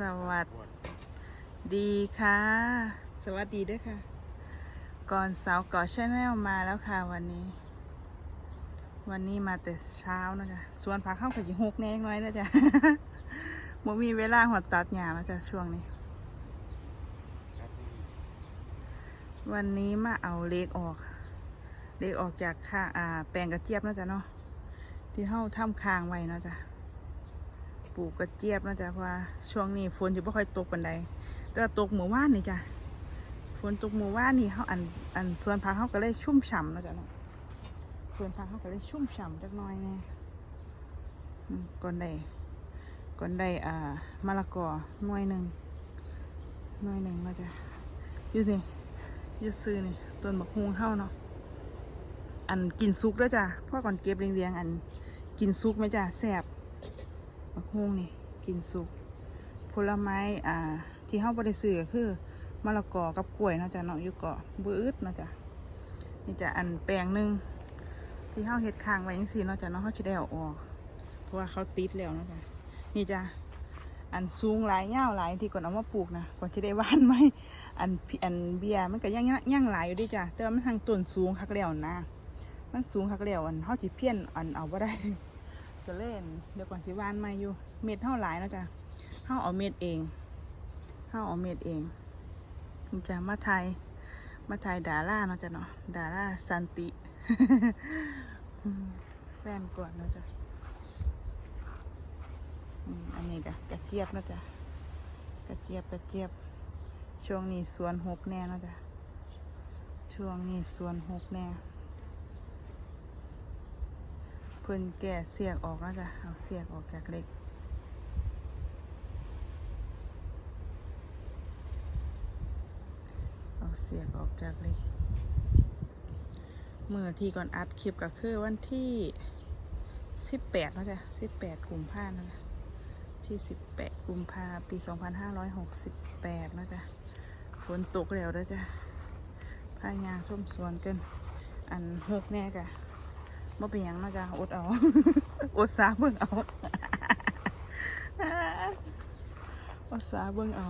สวัสดีค่ะ สวัสดีด้วยค่ะ ก่อนสาวก่อชาแนลมาแล้วค่ะวันนี้ วันนี้มาแต่เช้านะจ๊ะส่วนผักข้าวผัดหกแน่น้อยนะจ๊ะบ่มีเวลาหัวตัดหญ้านะจ๊ะช่วงนี้ วันนี้มาเอาเล็กออก เล็กออกจากข้างอ่าแปลงกระเจี๊ยบนะจ๊ะเนาะที่เฮาทำคางไว้เนาะจ๊ะ ปลูกกระเจี๊ยบนะจ๊ะเพราะว่าช่วงนี้ฝนจะไม่ค่อยตกปันใดแต่ตกหมู่ว่านนี่จ้ะฝนตกหมู่ว่านนี่เขาอันอันสวนผักเขาก็เลยชุ่มฉ่ำนะจ๊ะเนาะสวนผักเขาก็เลยชุ่มฉ่ำจักน้อยแน่อืมก่อนได้ก่อนได้อ่ามะละกอหน่วยหนึ่งหน่วยหนึ่งนะจ๊ะยู่นี่ยู่ซื้อนี่ต้นบักฮวงเฮาเนาะอันกินซุกแล้วจ้ะพราะก่อนเก็บเรียงๆอันกินซุกไหมจ้ะแซ่บ มะฮุ่งนี่กินสุก ผลไม้อ่า ที่เฮาบ่ได้ซื้อก็คือมะละกอกับกล้วยเนาะจ้ะเนาะอยู่เกาะบ่อึดเนาะจ้ะนี่จะอันแปลงหนึ่งที่เฮาเฮ็ดค้างไว้จังซี่เนาะจ้ะเนาะเฮาสิได้เอาออก เพราะว่าเขาติดแล้วเนาะจ้ะนี่จ้ะอันสูงหลายยาหลายที่ก่อนเอามาปลูกนะก่อนสิได้ว่านไหมอันอันเบียร์มันก็ยังยังหลายอยู่ดิจ้ะแต่ว่ามันทางต้นสูงคักแล้วนะ มันสูงคักแล้วอันเฮาสิเพี้ยนอันเอาบ่ได้ ก็เล่น เดี๋ยวก่อนสิวานมาอยู่ เม็ดเท่าหลายเนาะจ้ะเฮาเอาเม็ดเองเฮาเอาเม็ดเองจะมาไทย มาไทยดาราเนาะจ้ะเนาะ ดาราสันติแฟนก่อนเนาะจ้ะอันนี้กะกระเจี๊ยบเนาะจ้ะ กระเจี๊ยบกระเจี๊ยบ ช่วงนี้สวนหกแน่เนาะจ้ะ ช่วงนี้สวนหกแน่ เพิ่นแก่เสียกออกแล้วจ้ะเอาเสียกออกจากเล็กเอาเสียกออกจากเล็กเมื่อที่ก่อนอัดคลิปก็คือวันที่สิบแปดนะจ๊ะสิบแปดกุมภาพันธ์นะจ๊ะที่สิบแปดกุมภาปีสองพันห้าร้อยหกสิบแปดนะจ๊ะฝนตกแล้วเด้อจ้ะพายางส้มสวนกินอันหกแน่กะ บ่เป็นหยังนะจ้ะอดเอา อดสาเบิ่งเอา อดสาเบิ่งเอา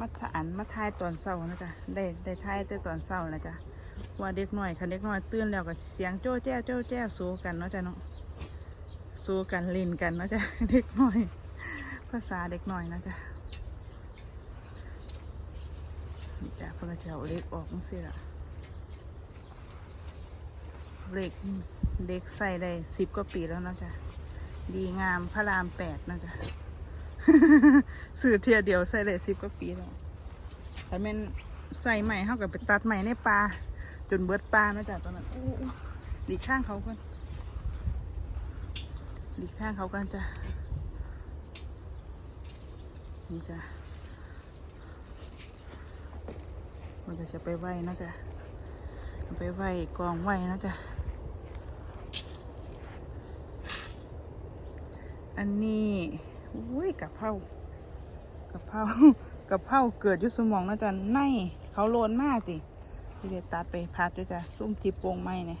มาทานมาทายตอนเช้านะจ๊ะได้ได้ทายแต่ตอนเช้านะจ๊ะว่าเด็กน้อยคันเด็กน้อยตื่นแล้วก็เสียงโจ้แจ้วโจ้แจ้วสู้กันเนาะจ้ะเนาะสู้กันเล่นกันเนาะจ้ะเด็กน้อย ภาษาเด็กน้อยนะจ๊ะนี่จ้ะเพิ่นก็จะเอาเล็กออกจังซี่ล่ะ เล็กเด็กใส่ได้สิบกว่าปีแล้วนะจ๊ะ ดีงามพระรามแปดนะจ๊ะสื่อเทียเดียวใส่ได้สิบกว่าปีแล้วแต่แม่นใส่ใหม่เท่ากับไปตัดใหม่ในปลาจนเบิดปลานะจ๊ะตอนนั้นอู้อู้หลีกข้างเขากันหลีกข้างเขากันจ้ะนี่จ้ะมันจะไปไหวนะจ๊ะไปไว้กองไว้นะจ๊ะ อันนี้อุ้ยกะเพรากะเพรากะเพราเกิดยุสมองนะจ๊ะในเขาโลนมากจิที่ได้ตัดไปพัดด้วยจ้ะซุ่มที่โปงไม้เนี่ย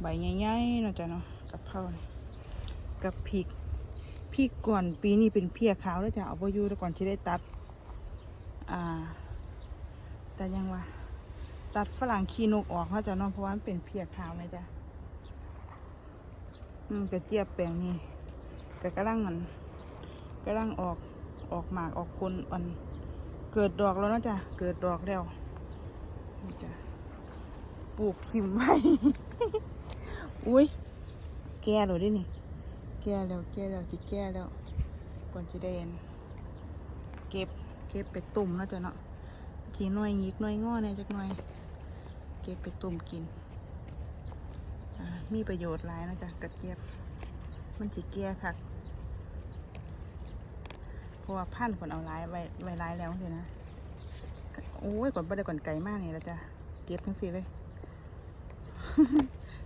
ใบใหญ่ๆนะจ๊ะเนาะกะเพราเนี่ยกับพริกพริกก่อนปีนี้เป็นเพียขาวแล้วจ้ะเอาไปยูแล้วก่อนที่ได้ตัด อ่า แต่ยังว่าตัดฝรั่งขี้นกออกเขาจะเนอนเพราะว่ามันเป็นเพียขาวไหมจ๊ะอืมกระเจี๊ยบแปลงนี่ ก็กำลังมันกำลังออกออกหมากออกผลอ่อน เกิดดอกแล้วนะจ๊ะเกิดดอกแล้วจ้ะปลูกขิมไว้ อุ้ยแก่แล้วดินี่ แก่แล้วแก่แล้วจิแก่แล้วก่อนจะได้อันเก็บเก็บไปตุ่มนะจ๊ะเนาะทีน่วยยิกน่วยงอเนี่ยจักน่อยเก็บไปต้มกินมีประโยชน์หลายนะจ๊ะกระเจี๊ยบ มันสิเกียคัก เพราะว่าพันธุ์คนเอาลายไว้ไว้ลายแล้วสินะโอ้ยก่อนบ่ได้ก่อนไก่มากนี่ล้วจ้ะเก็บทั้งสี่เลย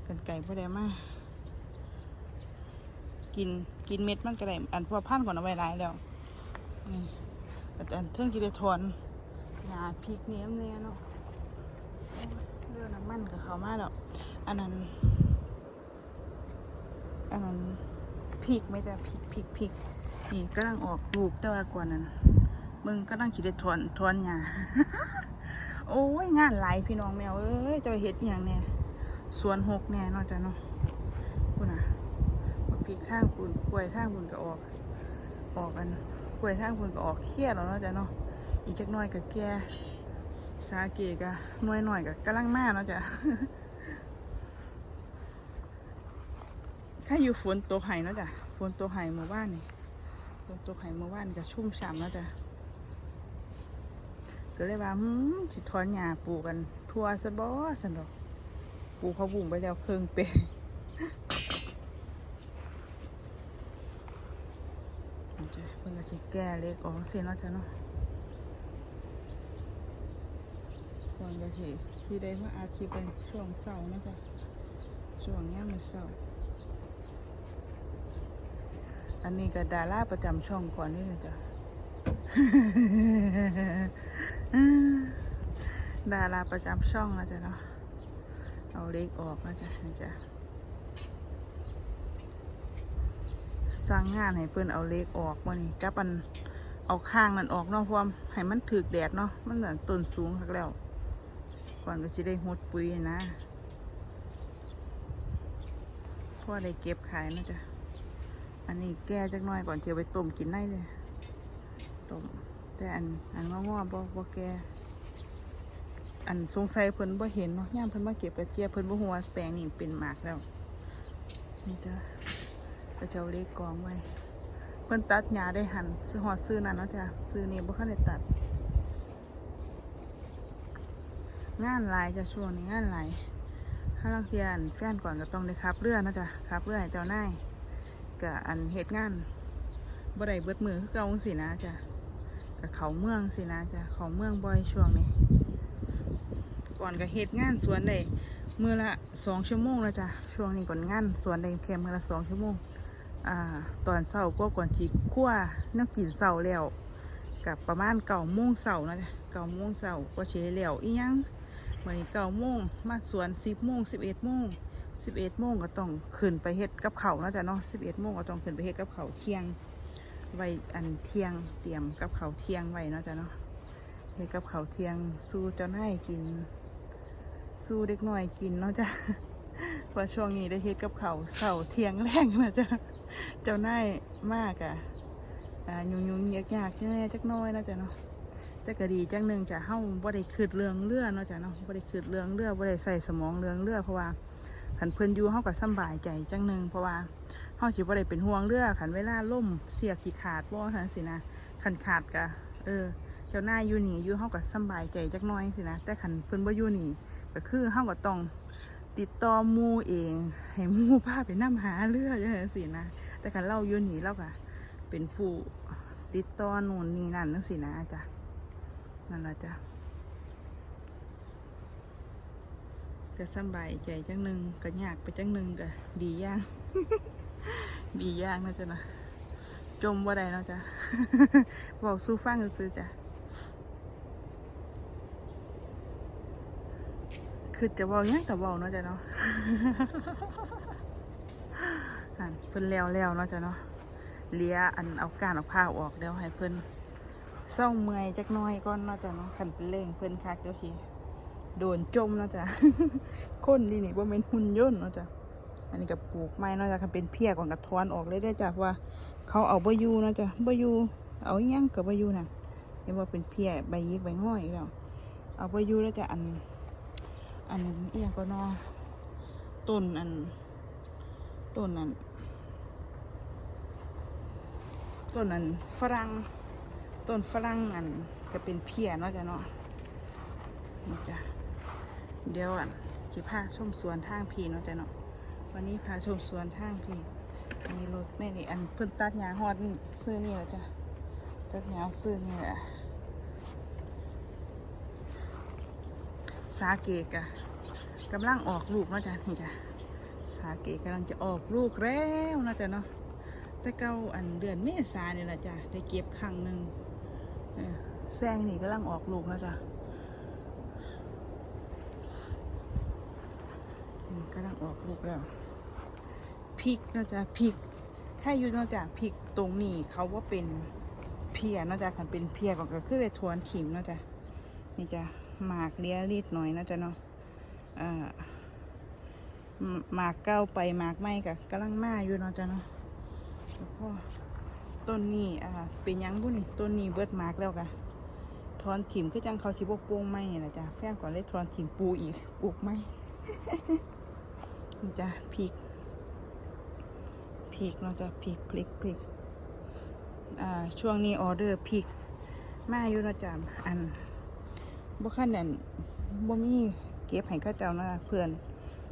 ก่อนไก่บ่ได้มากกินกินเม็ดมันก็ได้อันพว่าพันธุ์คนเอาไว้ลายแล้วนี่แต่อันเทิงกิเลทอนยาพริกเนี้ยเนี่ยเนาะเลือดน้ำมันกับเขามาแล้วอันนั้นอันนั้นพริกไม่จ้ะพริกพริกพริก นี่กำลังออกลูกแต่ว่ากว่านั้นมึงก็นั่งคิดได้ทอนทอนหยาโอ้ยงานหลายพี่น้องแมวเอ้ยจะเฮ็ดอย่างเนี่ยสวนหกแน่นอกจากเนาะคุณน่ะพริกข้างคุณกล้วยข้างคุณก็ออก ออกกันกล้วยข้างคุณก็ออกเครียดแล้วนาะจ้ะเนาะอีกจักหน้อยก็แก่สาเกก็หน้อยหน่อยก็กำลังมาเนาะจ้ะถ้าอยู่ฝนตกไห้เนาะจ้ะฝนตกไห้เมื่อวานนี่ นตกไห้เมื่อวานก็ชุ่มฉ่ำเนาะจ้ะก็เลยว่าหืมสิถอนหญ้าปลูกกัน ทั่วซะบ่สันดอกปลูกเขาบุ่งไปแล้วเครื่องเปเอาจ้ะเพิ่นก็สิแก้เล็กออกเสียนาะจ้ะเนาะก่อนก็สิที่ได้มาอาชีพเป็นช่วงเสาร์เนาะจ้ะช่วงย่ามมื้อเสาร์ อันนี้ก็ดาราประจำช่องก่อนนี่นะจ๊ะดาราประจำช่องนะจ๊ะเนาะเอาเล็กออกนะจ๊ะนะจ๊ะสั่งงานให้เพื่อนเอาเล็กออกมานี่กับอันเอาข้างนั่นออกเนาะพราะว่าให้มันถึกแดดเนาะมันเหมือนต้นสูงคักแล้ว ก่อนก็จะได้หดปุ๋ยนะเพราะว่าได้เก็บขายนะจ๊ะ อันนี้แก้จักหน่อยก่อนเที่ยวไปต้มกินได้เลยต้มแต่อันอันงอๆบ่บ่แก่อันสงสัยเพิ่นบ่เห็นเนาะย่ามเพิ่นมาเก็บกระเจี๊ยบเพิ่นบ่ฮู้ว่าแปลงนี่เป็นหมากแล้วนี่จ้ะก็จะเอาเล็กกองไว้เพิ่นตัดหญ้าได้หันซื้อหอดซื้อนั่นเนาะจ้ะซื้อนี่บ่คันได้ตัด งานหลายจ้ะช่วงนี้งานหลายถ้าลังเทียนแฟนก่อนก็ต้องได้ขับเรือนะจ้ะขับเรือให้เจ้านาย กับอันเหตุงานบ่ได้เบิดมือคือเก่าจังสินะจ้ะกับเขาเมืองสินะจ้ะเขาเมืองบ่อยช่วงนี้ ก่อนกับเหตุงานสวนได้มือละสองชั่วโมงแล้วจ้ะช่วงนี้ก่อนงานสวนได้แค่มือละสองชั่วโมงอ่าตอนเช้าก็ก่อนจีคั่วนักกินเช้าแล้วกับประมาณเก้าโมงเช้านะจ้ะเก้าโมงเช้าก็เฉลี่ยวอีหยังวันนี้เก้าโมงมาสวนสิบโมงสิบเอ็ดโมง สิบเอ็ดโมงก็ต้องขึ้นไปเฮ็ดกับเขานะจ้ะเนาะสิบเอ็ดโมงก็ต้องขึ้นไปเฮ็ดกับเขาเที่ยง ไว้อันเที่ยงเตรียมกับเขาเที่ยงไว้นะจ้ะเนาะเฮ็ดกับเขาเที่ยงสู้เจ้าหนายกิน สู้เด็กน้อยกินเนาะจ้ะพราช่วงนี้ได้เฮ็ดกับเขาเสาเที่ยงแรงนะจ้ะเจ้าหนายมากอะอ่ายุ่งยุ่งยากยากๆแน่จักน้อยนะจ้ะเนาะแต่ก็ดีจังหนึ่งจะเฮาบ่ได้คืดเรื่องเรือเนาะจ้ะเนาะบ่ได้คืดเรื่องเรือบ่ได้ใส่สมองเรื่องเรือเพราะว่า ขันเพิ่นอยู่เฮาก็สบายใจจังหนึ่งเพราะว่าเฮาสิบ่ได้เป็นห่วงเรือขันเวลาล่มเสียขี้ขาดบ่ทันสินะขันขาดก็เออ เจ้าหน้าอยู่นี่อยู่เฮาก็สบายใจจักน้อยสินะแต่ขันเพิ่นบ่อยู่นี่ก็คือเฮาก็ต้องติดต่อมูเองให้มูพาไปนํหาเรือจังซี่นะแต่คันเราอยู่นี่เราก็เป็นผู้ติดต่อนู่นนี่นั่นจังซี่นะจ้ะนั่นละจ้ะ ก็สำบายใจจังหนึ่งก็ยากไปจังหนึ่งก็ดีย่าง ดีย่างนะจ๊ะนะจมว่าใดเนาะจ๊ะบอกสู้ฟังซื้อจ้ะคือจะบอกยังแต่บอกเนาะจ๊ะเนาะอันเพิ่นแล้วแล้วเนาะจ๊ะเนาะเลียอันเอาการเอาผ้าออกเดี๋ยวให้เพิ่นเศร้าเมื่อยจักหน้อยก่อนเนาะจ๊ะเนาะขันเป็นเร่งเพิ่นคักเดี๋ยวที โดนจมนะจ้ะคนนี่นี่ว่าเป็นหุ่นยนต์นะจ้ะอันนี้กับปลูกไม้นาะจ้ะคันเป็นเพียก่อนกับทอนออกเลยได้จ้ะเพราะว่า เขาเอาใบยูนะจ้ะใบยูเอาอิหยังกับใบยูน่ะเรียกว่าเป็นเพียใบยิกใบง่อยแล้วเอาใบยูแล้วจ้ะอัน อันเอียงก็นอต้นอันต้นอันต้นอันฝรั่งต้นฝรั่งอันก็เป็นเพียเนาะจ้ะเนาะนี่จ้ะ เดี๋ยวอะจะพาชมสวนทางพีเนาะจ้ะเนาะวันนี้พาชมสวนทางพีอันนี้โรสแมรี่อันเพิ่นตัดหญ้าฮอดนี่ซื้อนี่แหละจ้ะตัดหญ้าซื้อนี่แหละสาเกกะกำลังออกลูกเนาะจ้ะนี่จ้ะสาเกกำลังจะออกลูกแล้วเนาะจ้ะเนาะแต่เก้าอันเดือนเมษาเนี่ยแหละจ้ะได้เก็บครั้งหนึ่งแซงนี่กำลังออกลูกแล้วจ้ะ อืม กำลังออกลูกแล้วพริกนาะจ๊ะพริกแค่อยู่นาะจ๊ะพริกตรงนี้เขาว่าเป็นเพียนาะจ๊ะคันเป็นเพียก็ก็คือเลยทวนถิ่มนาะจ๊ะนี่จ้ะหมากเลี้ยรีดหน่อยนาะจ๊ะเนาะอ่าหมากเก้าไปหมากไม่กับกำลังมาอยู่เนาะจ๊ะเนาะแล้วก็ต้นนี้อ่าเป็นยังบุนี่ต้นนี้เบิดหมากแล้วกะทอนถิ่มคือจังเขาชิบกโป้งไม้นี่แหละจ้ะแฟนก่อนเลยทอนถิ่มปูอีกปลูกไม้ นี่จ้ะพริกพริกเนาะจ้ะพริกพริกพริกอ่าช่วงนี้ออเดอร์พริกมาอยู่นะจ้ะอันบ่คันนั่นบ่มีเก็บให้ข้าเจ้านะเพื่อน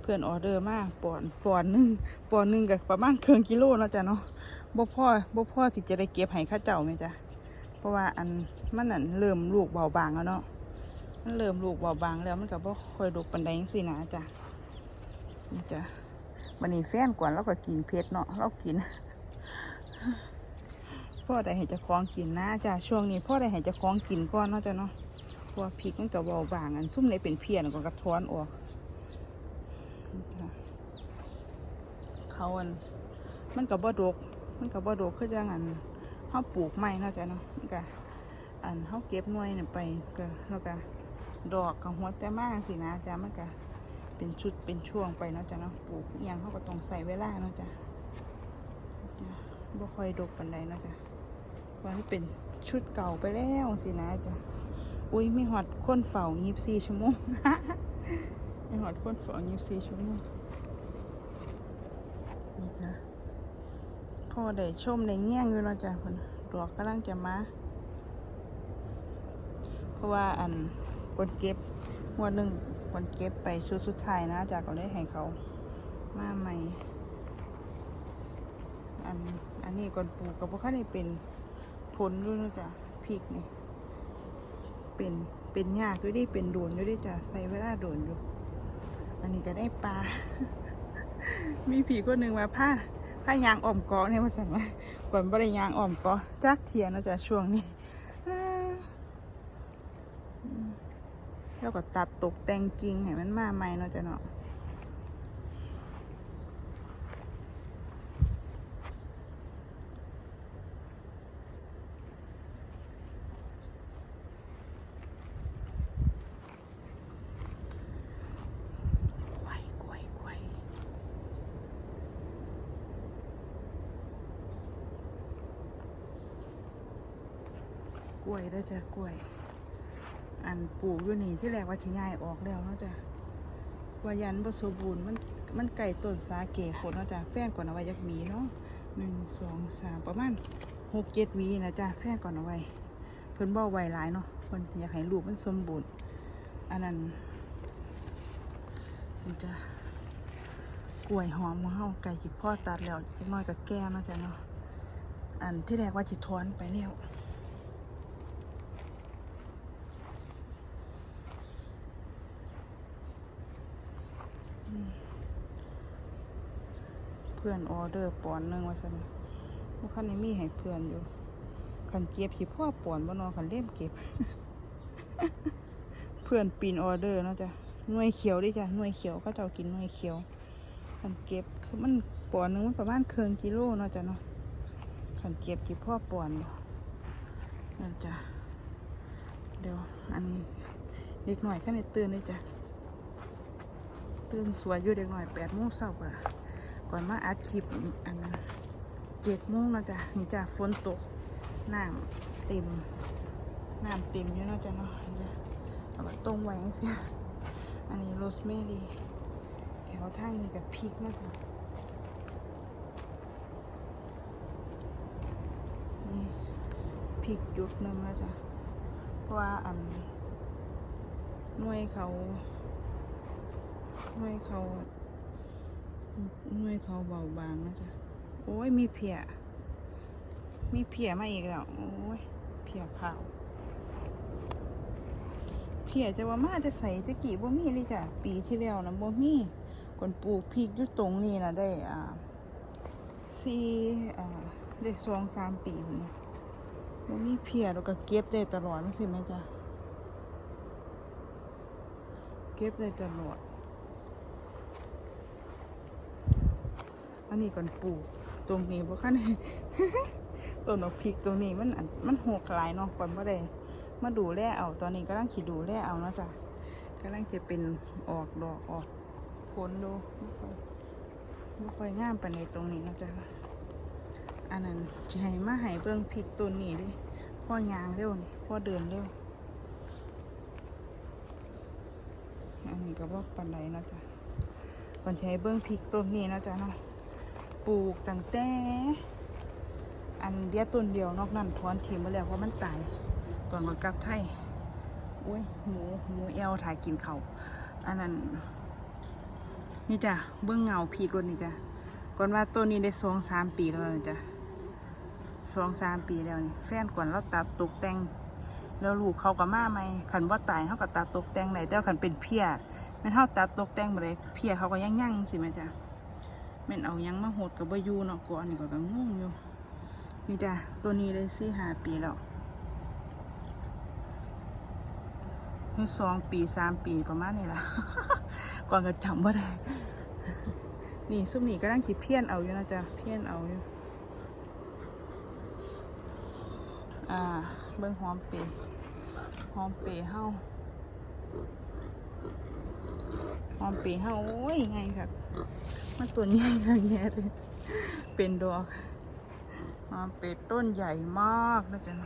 เพื่อนออเดอร์มาปอนปอนหนึ่งปอนหนึ่งก็ประมาณครึ่งกิโลเนาะจ้ะเนาะบ่พ่อบ่พ่อที่จะได้เก็บให้ข้าเจ้าแม่จ้ะเพราะว่าอันมันนั่นเริ่มลูกเบาบางแล้วเนาะมันเริ่มลูกเบาบางแล้วมันก็บ่ค่อยดกปานใดงซี่นะจ้ะ นี่จ้ะวันนี้แฟนก่อนเราก็กินเผ็ดเนาะเรากินพ่อได้ให้เจะคล้องกินนะจ้ะช่วงนี้พ่อได้ให้เจะคล้องกินก่อนเนาะจ้ะเนาะพว่าพริกมันก็เบาบางอันซุ่มเลยเป็นเพียนก็กระท้อนออกเขาอันมันกับบ่ดก มันกับบ่ดกคือจังอันเขาปลูกไม้เนาะจ้ะเนาะมันก็อันเขาเก็บหน่วยเนี่ยไปก็แล้วก็ดอกกับหัวแต่มากสินะจ้ะมันก็ เป็นชุดเป็นช่วงไปเนาะจ้ะเนาะปลูกอหยังเขาก็ต้องใส่เวลาเนาะจ้ะบ่ค่อยดกปันใดเนาะจ้ะว่าให้เป็นชุดเก่าไปแล้วสินะจ้ะอุ้ยไมีหอดคนเฝ้ายีบสี่ชั่วโมงไมีหอดคนเฝ้ายีบสี่ชั่วโมงนี่จ้ะพ่อได้ชมในเงี้ยงอยู่เนาะจ้ะคนดอกกำลังจะมา เพราะว่าอันคนเก็บงวดหนึ่ง คนเก็บไปชุดสุดท้ายนะจากก็ได้ให้เขามาใหม่ อันอันนี้ก่อนปลูกกับพวกเขาได้เป็นผลด้วยนะจ๊ะพริกนี่ เป็นเป็นยากด้วยดิเป็นโดนด้วยดิจ้ะใส่เวลาโดนอยู่ อันนี้ก็ได้ปลา มีผีคนหนึ่งมาผ้าผ้ายางอ่อมกอเนี่ยมาสั่นว่าก่อนบริยางอ่อมกอจักเทียนนะจ๊ะช่วงนี้ อ่าอืม แล้วก็ตัดตกแต่งกิ่งให้มันมาใหม่เนาะจ๊ะเนาะกล้วยกล้วยกล้วยกล้วยเด้จ้ะกล้วย ปลูกอยู่นี่ที่แรกว่าชิง่ายออกแล้วเนาะจ้ะว่ายันบ่สมบูรณ์มันมันไก่ต้นสาเกโคนเนาะจ้ะแฟนก่อนเอาไว้จักหวีเนาะหนึ่งสองสามประมาณหกเจ็ดวีนะจ้ะแฟนก่อนเอาไว้เพิ่นบ่ไว้หลายเนาะเพิ่นอยากให้ลูกมันสมบูรณ์อันนั้นนี่จ้ะกล้วยหอมของเฮาไก่จิพ่อตัดแล้วน้อยก็แก่เนาจ้ะเนาะอันที่แรกว่าจิถอนไปแล้ว เพื่อนออเดอร์ปอนหนึงว่าซั่นว่าคันนี้มีให้เพื่อนอยู่คันเก็บสิพ่อปอนบ่นอคันเล่มเก็บ เพื่อนปีนออเดอร์เนาะจ้ะหน่วยเขียวดิจ้ะหน่วยเขียวเขาเจ้ากินหน่วยเขียวคันเก็บคือมันปอนนึงมันประมาณเครึ่งกิโลเนาะจ้ะเนาะคันเก็บสิพ่อปอนอยู่นั่นจ้ะเดี๋ยวอันนี้เด็กหน่อยแค่ในตื่นเลยจ้ะ ตื่นสวยอยู่เด็กหน่อยแปดโมงเช้าก่ะก่อนมาอัดคลิปอันเจ็ดโมงนะจ้ะนี่จ้ะฝนตกน้ำเต็มน้ำเต็มอยู่นะจ้ะเนาะนี่จ้ะเอาก็ต้มไว้จังซี่อันนี้โรสแมรี่แถวทางนี้กับพริกนาะจ้ะนี่พริกจุดหนึ่งแล้วจ้ะเพราะว่าอันหน่วยเขา หน่วยเขาหน่วยเขาเบาบางนะจ๊ะโอ้ยมีเพียมีเพียมาอีกแล้ว โอ้ยเพียขาวเพียจะว่ามาจะใส่ตะกี้บ่มีเลยจ้ะปีที่แล้วนะบ่มีคนปลูกพริกอยู่ตรงนี้นะได้อ่าสี่อ่าได้สองสามปีพุ่นบ่มีเพียแล้วก็เก็บได้ตลอดนั่นสิไหมจ๊ะเก็บได้ตลอด อันนี้ก่อนปลูกตรงนี้บ่คันต้นดอกพริกตรงนี้มันอันมันหกหลายเนาะก่อนบ่ได้มาดูแลเอาตอนนี้กำลังขีดูแลเอาเนาะจ้ะกำลังจะเป็นออกดอกออกผลดูไม่ค่อยไม่ค่อยงามไปในใดตรงนี้เนาะจ้ะอันนั้นจะให้มาให้เบิ่งพริกต้นนี้ดิพ่อยางเร็วนี่พ่อเดินเร็วอันนี้ก็บอกปันไดเนาะจ้ะก่อนใช้เบิ่งพริกต้นนี้เนาะจ้ะเนาะ ปลูกตั้งแต่อันเดียวต้นเดียวนอกนั้นถอนทิ้งไปแล้วเพราะมันตายก่อนมันกลับไทยอุ้ยหมูหมูเอลถ่ายกินเขาอันนั้นนี่จ้ะเบื้องเงาพีกรถนี่จ้ะก่อนว่าต้นนี้ได้สองสามปีแล้วนะจ้ะสองสามปีแล้วนี่แฟนก่อนเราตัดตกแต่งแล้วลูกเขากับมาไหมขันว่าตายเขากับตัดตกแต่งไหนแต่ว่าขันเป็นเพี้ยแม่เท่าตัดตกแต่งไปเลยเพี้ยเขาก็ยั่งยั่งสิแม่จ้ะ แม่นเอายังมาโหดกับบยูเนาะก่อนนี่ก็กังงอยู่ นี่จ้ะตัวนี้ได้สี่ห้าปีแล้วนี่สองปีสามปีประมาณนี้ละก่อนก็จำว่าได้ นี่ซุ่มนี่ก็ตั้งขีเพี้ยนเอาอยู่นะจ๊ะเพี้ยนเอาอยู่ อ่า เบิ่งหอมเปย์หอมเปย์เฮาหอมเปย์เฮาโอ้ยไงครับ มันตัวใหญ่ค่ะแย่เลยเป็นดอกหอมเป็ดต้นใหญ่มากนะจ๊ะ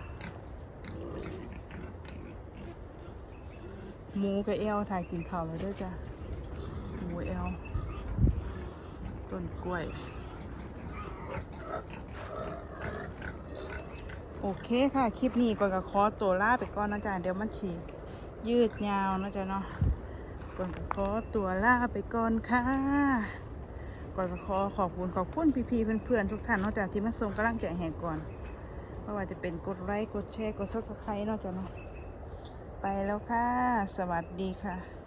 หมูกับเอลถ่ายกินข้าวเลยด้วยจ้ะหมูเอลต้นกล้วย โอเคค่ะ คลิปนี้ก่อนกับขอตัวล่าไปก่อนนะจ๊ะเดี๋ยวมันฉียืดยาวนะจ๊ะเนาะก่อนกับขอตัวล่าไปก่อนค่ะ ก่อนก็ขอขอบคุณขอบคุณพี่ๆเพื่อนๆทุกท่านนอกจากที่มาส่งกำลังใจแห่ก่อนไม่ว่าจะเป็นกดไลค์กดแชร์กดซับสไครต์นอกจากเนาะไปแล้วค่ะ สวัสดีค่ะ